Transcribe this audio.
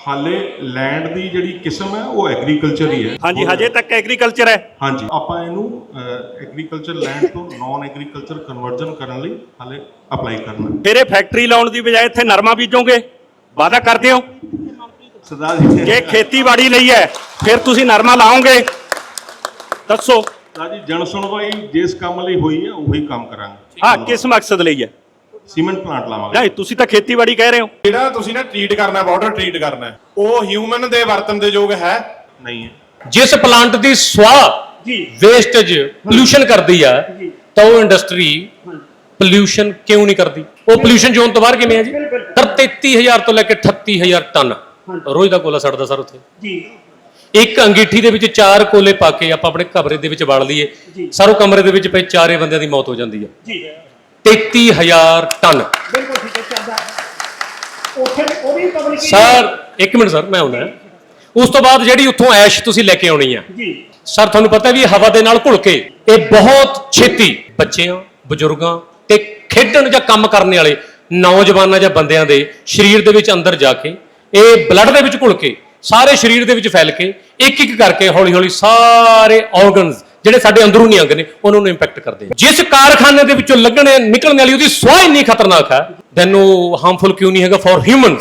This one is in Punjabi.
ਹਾਲੇ ਲੈਂਡ ਦੀ ਜਿਹੜੀ ਕਿਸਮ ਹੈ ਉਹ ਐਗਰੀਕਲਚਰ ਹੀ ਹੈ। ਹਾਂਜੀ ਹਜੇ ਤੱਕ ਐਗਰੀਕਲਚਰ ਹੈ। ਹਾਂਜੀ ਆਪਾਂ ਇਹਨੂੰ ਐਗਰੀਕਲਚਰ ਲੈਂਡ ਤੋਂ ਨਾਨ ਐਗਰੀਕਲਚਰ ਕਨਵਰਜਨ ਕਰਨ ਲਈ ਹਾਲੇ ਅਪਲਾਈ ਕਰਨਾ ਫਿਰ ਇਹ ਫੈਕਟਰੀ ਲਾਉਣ ਦੀ ਬਜਾਏ ਇੱਥੇ ਨਰਮਾ ਬੀਜੋਗੇ? ਵਾਅਦਾ ਕਰਦੇ ਹੋ? ਸਰਦਾਰ ਜੀ। ਜੇ ਖੇਤੀਬਾੜੀ ਲਈ ਹੈ ਫਿਰ ਤੁਸੀਂ ਨਰਮਾ ਲਾਓਗੇ। ਦੱਸੋ। ਸਰਦਾਰ ਜੀ ਜਨ ਸੁਣਵਾਈ ਜਿਸ ਕੰਮ ਲਈ ਹੋਈ ਹੈ ਉਹੀ ਕੰਮ ਕਰਾਂਗੇ। ਹਾਂ ਕਿਸ ਮਕਸਦ ਲਈ ਹੈ? ਸੀਮੈਂਟ ਪਲਾਂਟ ਲਾਵਾਂਗੇ। ਨਹੀਂ ਤੁਸੀਂ ਤਾਂ ਖੇਤੀਬਾੜੀ ਕਹਿ ਰਹੇ ਹੋ। ਜਿਹੜਾ ਤੁਸੀਂ ਨਾ ਟ੍ਰੀਟ ਕਰਨਾ ਵਾਟਰ ਟ੍ਰੀਟ ਕਰਨਾ ਉਹ ਹਿਊਮਨ ਦੇ ਵਰਤਨ ਦੇ ਯੋਗ ਹੈ? ਨਹੀਂ ਹੈ। ਜਿਸ ਪਲਾਂਟ ਦੀ ਸਵਾਹ ਜੀ। ਵੇਸਟੇਜ ਪੋਲੂਸ਼ਨ ਕਰਦੀ ਆ ਤਾਂ ਉਹ ਇੰਡਸਟਰੀ ਪੋਲੂਸ਼ਨ ਕਿਉਂ ਨਹੀਂ ਕਰਦੀ? ਉਹ ਪੋਲੂਸ਼ਨ ਜ਼ੋਨ ਤੋਂ ਬਾਹਰ ਕਿਵੇਂ ਆ ਜੀ? ਸਰ 33000 ਤੋਂ ਲੈ ਕੇ 38000 ਟਨ ਰੋਜ਼ ਦਾ ਕੋਲਾ ਸੜਦਾ ਸਰ ਉੱਥੇ। ਜੀ। ਇੱਕ ਅੰਗੀਠੀ ਦੇ ਵਿੱਚ ਚਾਰ ਕੋਲੇ ਪਾ ਕੇ ਆਪਾਂ ਆਪਣੇ ਕਮਰੇ ਦੇ ਵਿੱਚ ਵੜ ਲਈਏ। ਸਰ ਉਹ ਕਮਰੇ ਦੇ ਵਿੱਚ ਪਏ ਚਾਰੇ ਬੰਦਿਆਂ ਦੀ ਮੌਤ ਹੋ ਜਾਂਦੀ ਹੈ ਜੀ। 33000 ਟਨ। ਬਿਲਕੁਲ ਠੀਕ ਹੈ ਚੱਲਦਾ ਉੱਥੇ ਉਹ ਵੀ ਪਬਲਿਕ ਸਰ ਇੱਕ ਮਿੰਟ ਸਰ ਮੈਂ ਆਉਂਦਾ ਉਸ ਤੋਂ ਬਾਅਦ ਜਿਹੜੀ ਉੱਥੋਂ ਐਸ਼ ਤੁਸੀਂ ਲੈ ਕੇ ਆਉਣੀ ਆ। ਜੀ। ਸਰ ਤੁਹਾਨੂੰ ਪਤਾ ਵੀ ਹਵਾ ਦੇ ਨਾਲ ਘੁਲ ਕੇ ਇਹ ਬਹੁਤ ਛੇਤੀ ਬੱਚਿਆਂ ਬਜ਼ੁਰਗਾਂ ਤੇ ਖੇਡਣ ਜਾਂ ਕੰਮ ਕਰਨ ਵਾਲੇ ਨੌਜਵਾਨਾਂ ਜਾਂ ਬੰਦਿਆਂ ਦੇ ਸਰੀਰ ਦੇ ਵਿੱਚ ਅੰਦਰ ਜਾ ਕੇ ਇਹ ਬਲੱਡ ਦੇ ਵਿੱਚ ਘੁਲ ਕੇ ਸਾਰੇ ਸਰੀਰ ਦੇ ਵਿੱਚ ਫੈਲ ਕੇ ਇੱਕ ਇੱਕ ਕਰਕੇ ਹੌਲੀ ਹੌਲੀ ਸਾਰੇ ਆਰਗਨਸ ਜਿਹੜੇ ਸਾਡੇ ਅੰਦਰੂਨੀ ਅੰਗ ਨੇ, ਉਹਨਾਂ ਨੂੰ ਇੰਪੈਕਟ ਕਰਦੇ ਜਿਸ ਕਾਰਖਾਨੇ ਦੇ ਵਿੱਚੋਂ ਲੱਗਣੇ ਨਿਕਲਣ ਵਾਲੀ ਉਹਦੀ ਸਵਾਹ ਇੰਨੀ ਖਤਰਨਾਕ ਹੈ ਦੈਨ ਉਹ ਹਾਰਮਫੁਲ ਕਿਉਂ ਨਹੀਂ ਹੈਗਾ ਫॉर ਹਿਊਮਨਸ